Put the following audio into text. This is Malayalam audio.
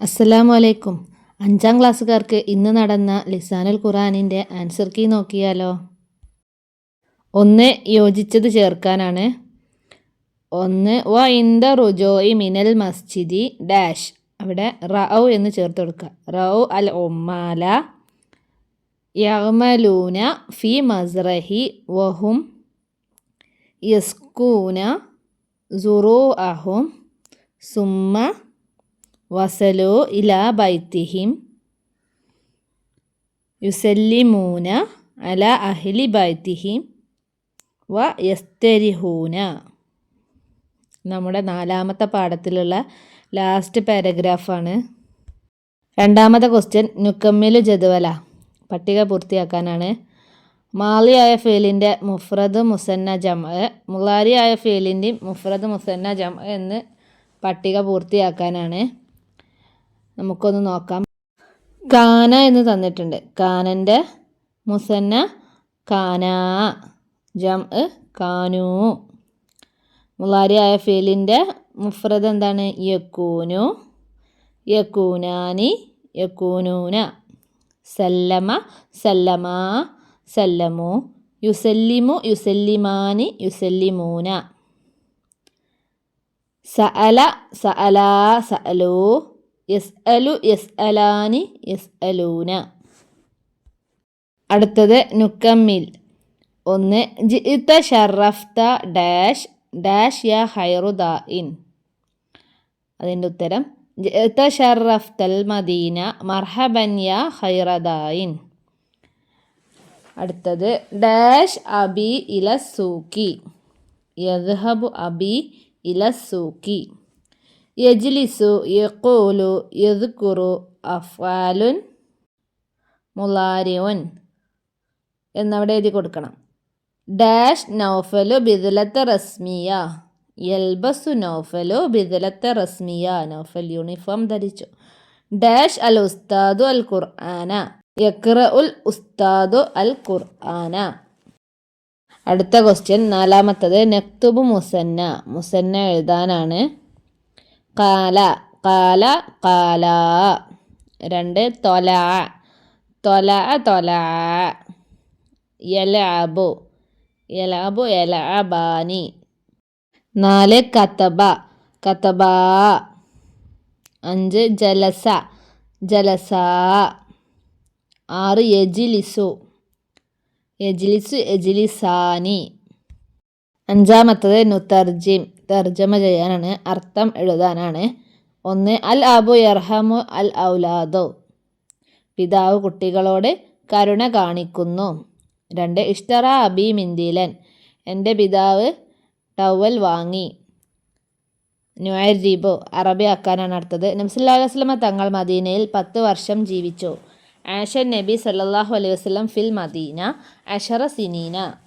അസ്സലാമു അലൈക്കും അഞ്ചാം ക്ലാസ്സുകാർക്ക് ഇന്ന് നടന്ന ലിസാനുൽ ഖുറാനിന്റെ ആൻസർ കീ നോക്കിയാലോ? ഒന്ന് യോജിച്ചത് ചേർക്കാനാണ്. ഒന്ന് വ ഇന്ദ റുജോയി മിനൽ മസ്ജിദി ഡാഷ്. അവിടെ റൌ എന്ന് ചേർത്ത് കൊടുക്കുക. റൌ അൽ ഒമാല യഹ്മലൂന ഫി മസ്റഹി വഹും യസ്കൂന സുറൂ അഹും സുമ്മ വസലു ഇലാ ബൈത്തിഹിം യുസല്ലിമൂന അല അഹ്ലി ബൈത്തിഹിം വ യസ്തരിഹൂന. നമ്മുടെ നാലാമത്തെ പാഠത്തിലുള്ള ലാസ്റ്റ് പാരഗ്രാഫാണ്. രണ്ടാമത്തെ ക്വസ്റ്റ്യൻ നുക്കമ്മിലു ജതുവല പട്ടിക പൂർത്തിയാക്കാനാണ്. മാലിയായ ഫേലിന്റെ മുഫ്രദ് മുസന്ന ജം മുളാരിയായ ഫേലിന്റെയും മുഫ്രദ് മുസന്ന ജം എന്ന് പട്ടിക പൂർത്തിയാക്കാനാണ്. നമുക്കൊന്ന് നോക്കാം. കാന എന്ന് തന്നിട്ടുണ്ട്. കാനന്റെ മുസന്ന കാന ജം കാനു. മുലാരിയായ ഫീലിന്റെ മുഫ്രദ് എന്താണ്? യക്കൂനു. യക്കൂനാനി യക്കൂനൂന. സല്ലമ സല്ലമാ സല്ലമു. യുസല്ലിമു യുസല്ലിമാനി യുസല്ലിമൂന. സഅല സഅലാ സഅലൂ. യസ് അലു യസ് അലാനി യസ് അലൂന അടുത്തത് നുക്കമ്മിൽ. ഒന്ന് ജിത്ത ഷറഫ്ത ഡാഷ് ഡാഷ് യാ ഹൈറു ഇൻ അതിന്റെ ഉത്തരം ജിത്ത ഷറഫ്തൽ മദീന മർഹബൻ യാ ഹൈറദായിൻ അടുത്തത് ഡാഷ് അബി ഇല സൂക്കി യദ്ഹബു അബി ഇല സൂക്കി യജ്ലിസു യഖൂലു യദ്കുറു അഫാലുൻ മുലാരിയുൻ എന്നവിടെ എഴുതി കൊടുക്കണം. ഡാഷ് നൗഫലു ബിദലത്തെ റസ്മിയ യൽബസു നൗഫലു ബിദലത്തെ റസ്മിയ നൗഫൽ യൂണിഫോം ധരിച്ചു. ഡാഷ് അൽ ഉസ്താദു അൽ ഖുർആന യക്ര ഉൽ ഉസ്താദു അൽ ഖുർആന. അടുത്ത ക്വസ്റ്റ്യൻ നാലാമത്തത് നക്തുബ് മുസന്ന മുസന്ന എഴുതാനാണ്. കാല കാല കാല. രണ്ട് തൊല. തൊല തൊല. യലാബു. യലാബു യലാബാനി. നാല് കത്തബ കത്തബ അഞ്ച് ജലസ. ജലസ. ആറ് യജിലിസു യജിലിസു യജിലിസാനി അഞ്ചാമത്തത് നുത്തർജിം തർജമ ചെയ്യാനാണ്. അർത്ഥം എഴുതാനാണ്. ഒന്ന് അൽ അബു യർഹമു അൽ ഔലാദോ. പിതാവ് കുട്ടികളോട് കരുണ കാണിക്കുന്നു. രണ്ട് ഇഷ്ടറ അബി മിന്തിലൻ. എന്റെ പിതാവ് ടവൽ വാങ്ങി. ന്യൂയർജീബു അറബി ആക്കാനാണ് അടുത്തത്. നബ്സല്ലാ വസ്ലമ തങ്ങൾ മദീനയിൽ പത്ത് വർഷം ജീവിച്ചു. ആഷൻ നബി സല്ലാഹു അലൈഹി വസ്ലം ഫിൽ മദീന അഷറ സിനീന.